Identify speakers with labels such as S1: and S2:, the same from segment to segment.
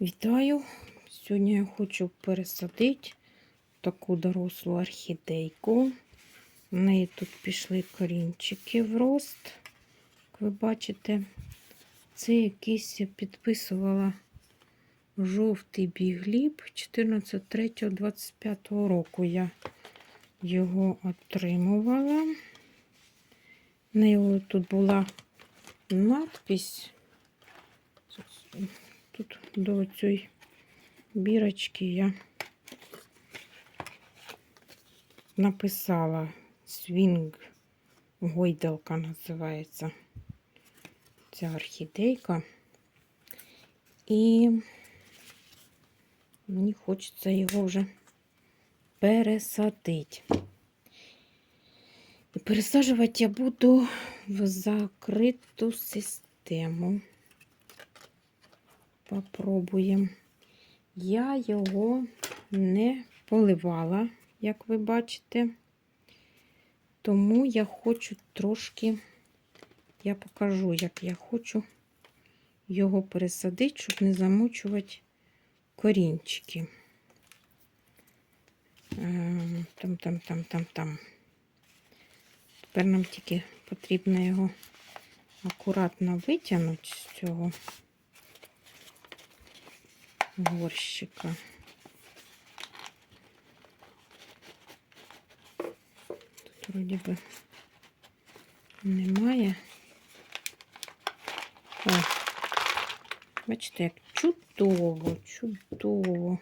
S1: Вітаю! Сьогодні я хочу пересадити таку дорослу орхідейку. В неї тут пішли корінчики в рост. Як ви бачите, це якийсь я підписувала жовтий бігліб 14.3.25 року. Я його отримувала. На нього тут була надпись. Тут до цієї бірочки я написала свінг гойдалка називається ця орхідейка. І мені хочеться його вже пересадити. І пересаджувати я буду в закриту систему. Попробуємо. Я його не поливала, як ви бачите. Тому я хочу трошки, я покажу, як я хочу його пересадити, щоб не замучувати корінчики. Ем, Там, там, там, там, там. Тепер нам тільки потрібно його акуратно витягнути з цього горщика. Тут вроді би немає. О, бачите, як чудово, чудово.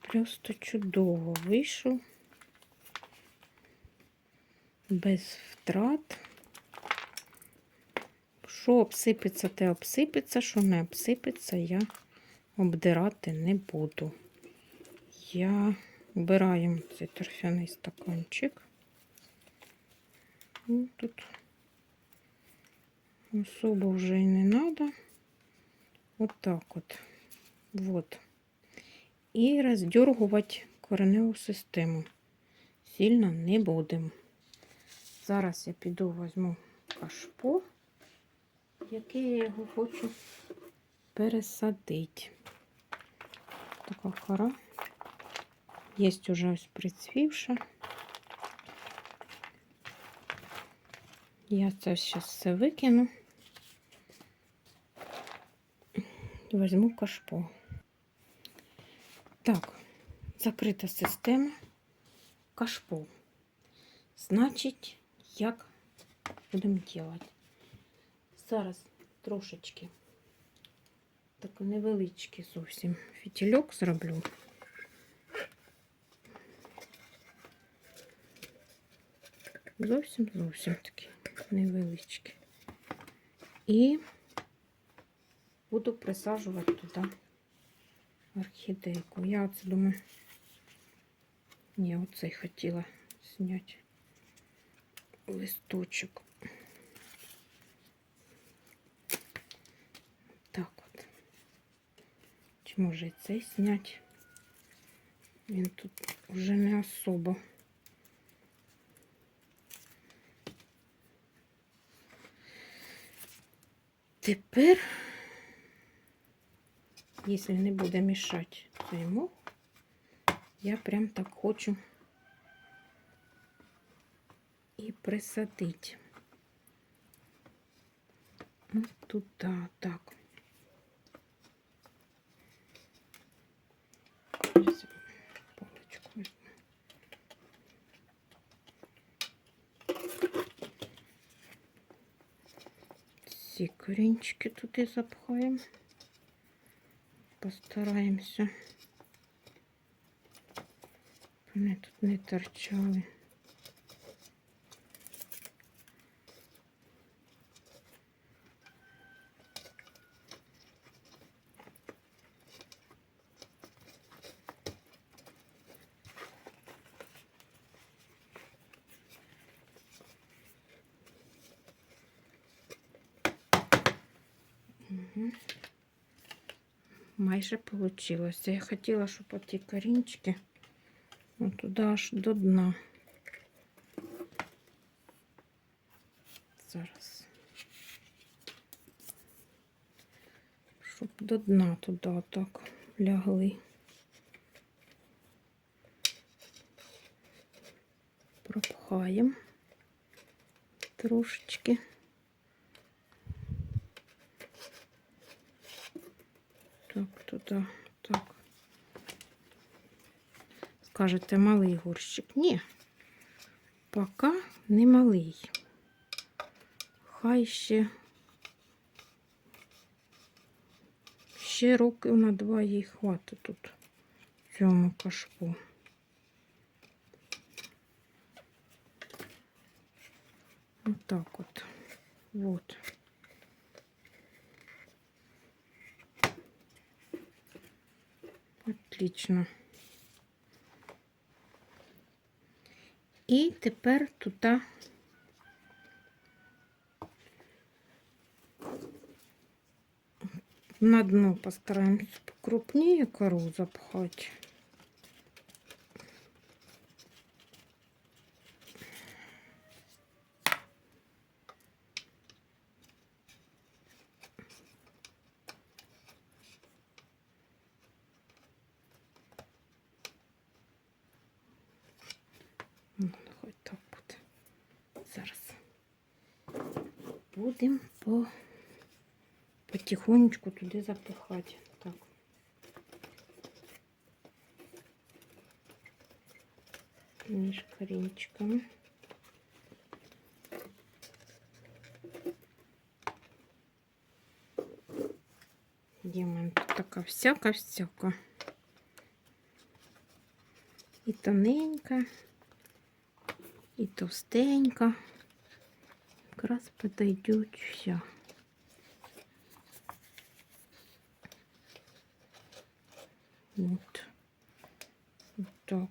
S1: Просто чудово вийшов. Без втрат. Що обсипеться, те обсипеться, що не обсипеться, я обдирати не буду. Я вбираємо цей торфяний стаканчик. Ну, Тут особо вже і не треба. От от. Вот. І роздергувати кореневу систему. Сильно не будемо. Зараз я піду візьму кашпо яке я його хочу пересадити. Така кора. Є вже ось прицвівша. Я це зараз все викину. Візьму кашпо. Так, закрита система кашпо. Значить, як будемо робити? Зараз трошечки такий невеличкий зовсім фітільок зроблю. Зовсім зовсім такий невеличкий. І буду присаджувати туди орхідейку. Я оце думаю, ні, оцей хотіла зняти листочок. Так от. Чи може і цей зняти? Він тут вже не особо. Тепер, якщо не буде мішати цей я прям так хочу і присадити. Ось туди, так. Ці корінчики туди запхаємо. Постараємося. Вони тут не торчали. Угу. Майже вийшло. Я хотіла, щоб оті корінчики туди аж до дна. зараз. Щоб до дна туди так лягли. Пропхаємо трошечки. Так, туди, так. Скажете, малий горщик? Ні. Поки не малий. Хай ще ще років на два їй хватить тут цьому кашпу. Отак от. Вот. Отлично. І тепер тут на дно постараемся покрупнее кору запхать. будемо по потихонечку туди запихати. Так. Між корінчиками. Є в мене тут така всяка-всяка. І тоненька, і товстенька. Якраз підійдуть вся. Вот. Вот так.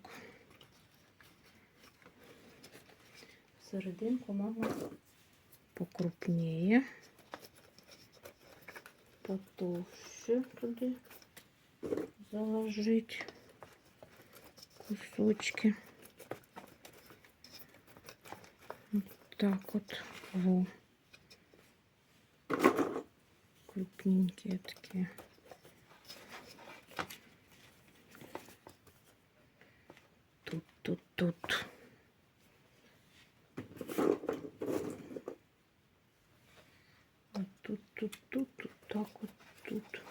S1: Серединку мама покрупнее. Потовще туди заложить кусочки. Вот так вот. Во. Крупненькие такие. Тут, тут, тут. А тут, тут, тут, тут, так вот тут.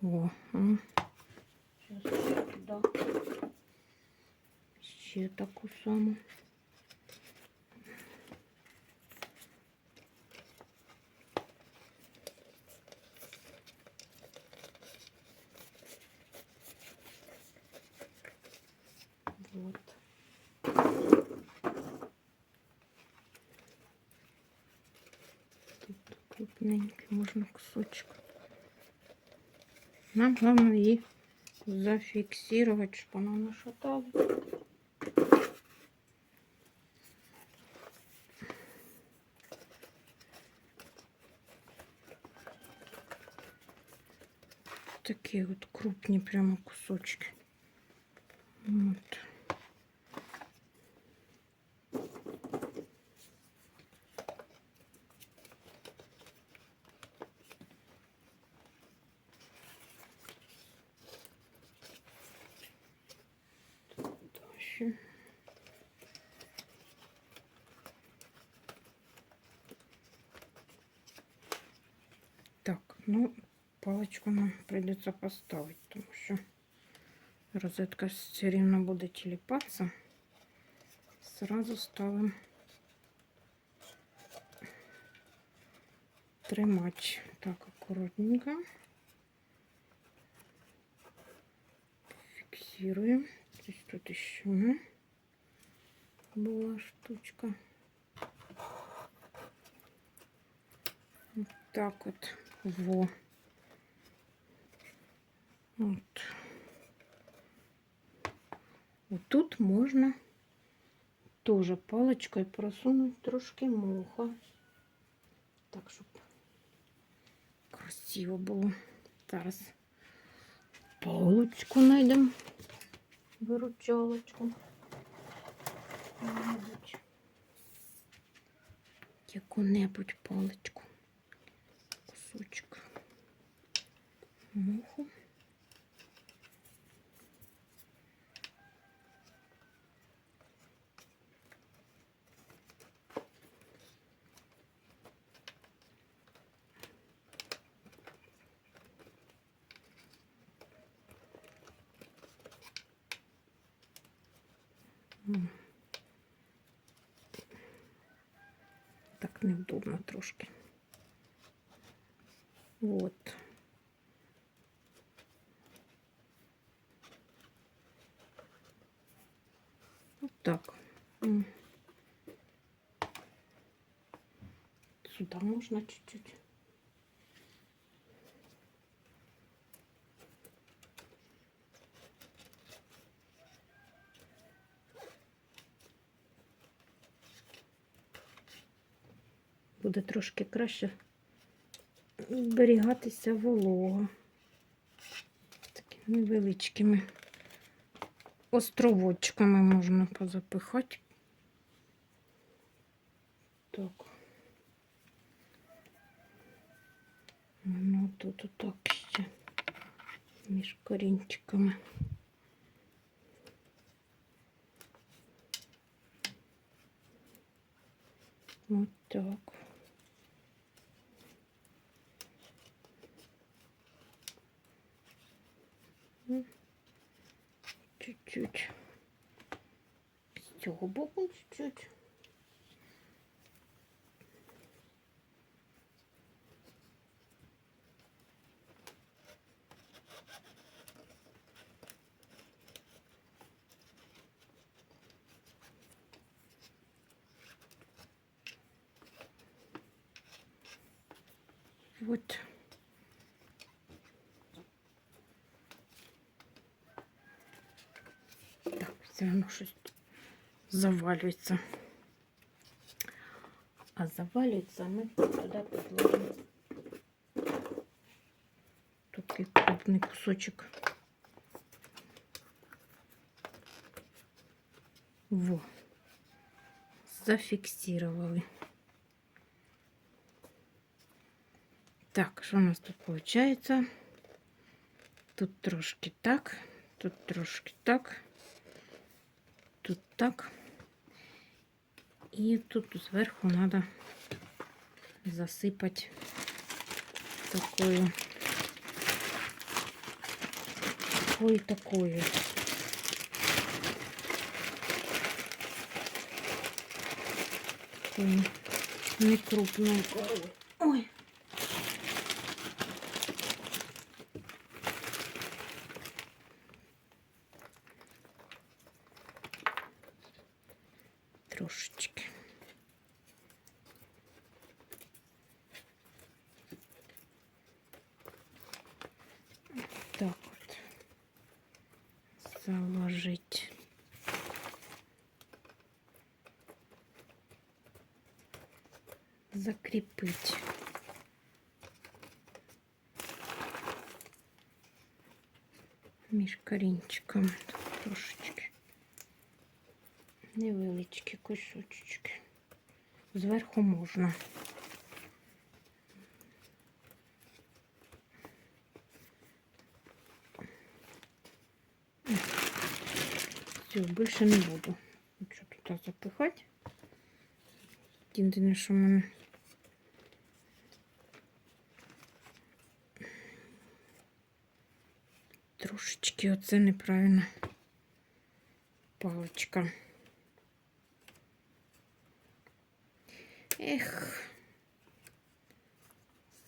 S1: О, а. Ще таку саму. Вот. Тут крупненький можно кусочек. Нам главное ее зафиксировать, чтобы она не Такие вот крупные прямо кусочки. Вот. Дальше. Так, ну, паличку нам придется поставить, тому що розетка все рівно буде тіліпатися. Сразу ставим тримач. Так, аккуратненько. Фиксируем. То есть тут еще ну, была штучка. Вот так вот. Во. Вот тут можно тоже палочкой просунуть трошки муха. Так, щоб красиво було. Зараз палочку знайдемо. виручалочку. Яку-небудь паличку. Кусочок. Муху. Так неудобно трошки. Вот. Вот так. Сюда можно чуть-чуть. Буде трошки краще зберігатися волога. Такими невеличкими островочками можна позапихати. Так. Ну, тут отак ще між корінчиками. От так. Чуть-чуть. З цього боку чуть-чуть. Вот. Так, все одно щось завалюється. А завалюється ми туди підложимо такий крупний кусочок. Во. Зафіксировали. Так, що у нас тут виходить? Тут трошки так, тут трошки так, Тут так. І тут зверху треба засипати такою, такою, такою. Такою некрупною корою. Ой. Закрепить. Між корінчиками трошечки. Невеличкі кусочки. Зверху можна. Все, більше не буду. Що тут запихати? Єдине, що в мене трошечки оце неправильно паличка. Ех,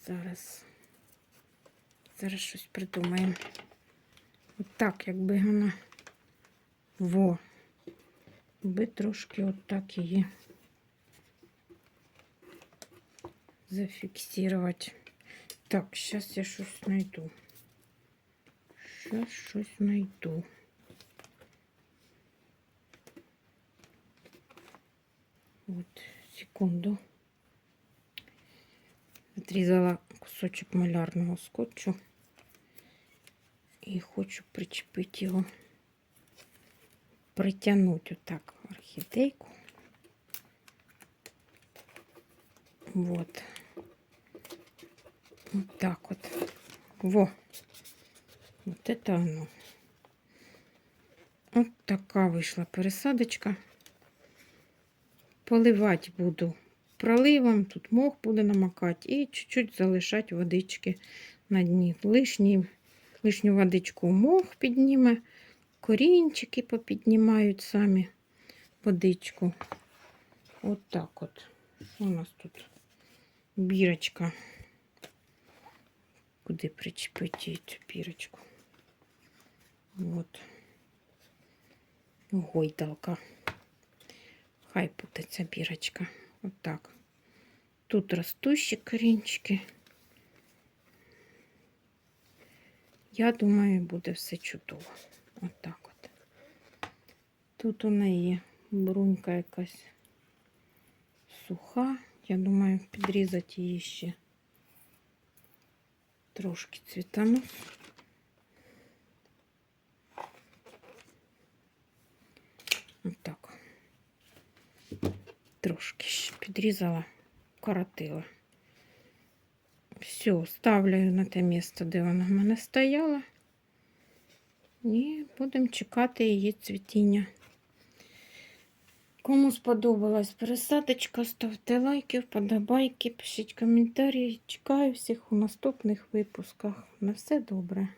S1: зараз, зараз щось придумаємо. Отак, якби вона во, би трошки отак її зафіксувати. Так, зараз я щось знайду. Зараз щось знайду. От, секунду. Отрізала кусочок малярного скотчу і хочу причепити його притягнути отак орхідейку. Вот. Вот так вот. Во. Вот это оно. От така вийшла пересадочка. Поливати буду проливом, тут мох буде намакати і чуть-чуть залишати водички на дні. Лишні, лишню водичку мох підніме, корінчики попіднімають самі водичку. От так от. У нас тут бірочка. Куди причепити цю бірочку? От. Гойдалка. Хай буде ця бірочка. Отак. Тут ростущі корінчики. Я думаю, буде все чудово. Отак от. Тут у неї брунька якась суха. Я думаю, підрізати її ще трошки цвітану. Отак. Трошки ще коротила. Все, ставлю на те місце, де вона в мене стояла. І будемо чекати її цвітіння. Кому сподобалась пересадочка, ставте лайки, вподобайки, пишіть коментарі. Чекаю всіх у наступних випусках. На все добре.